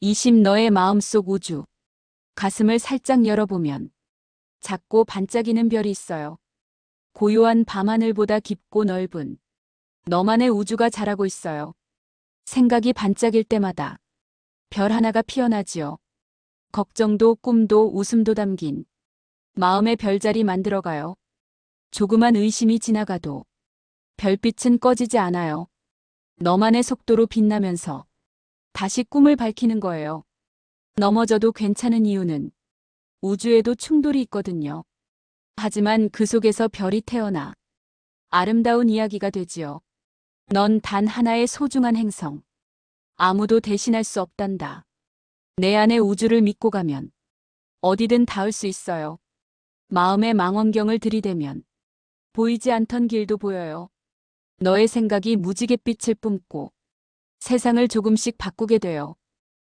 이심 너의 마음속 우주. 가슴을 살짝 열어보면 작고 반짝이는 별이 있어요. 고요한 밤하늘보다 깊고 넓은 너만의 우주가 자라고 있어요. 생각이 반짝일 때마다 별 하나가 피어나지요. 걱정도 꿈도 웃음도 담긴 마음의 별자리 만들어가요. 조그만 의심이 지나가도 별빛은 꺼지지 않아요. 너만의 속도로 빛나면서 다시 꿈을 밝히는 거예요. 넘어져도 괜찮은 이유는 우주에도 충돌이 있거든요. 하지만 그 속에서 별이 태어나 아름다운 이야기가 되지요. 넌 단 하나의 소중한 행성. 아무도 대신할 수 없단다. 내 안의 우주를 믿고 가면 어디든 닿을 수 있어요. 마음의 망원경을 들이대면 보이지 않던 길도 보여요. 너의 생각이 무지갯빛을 뿜고 세상을 조금씩 바꾸게 돼요.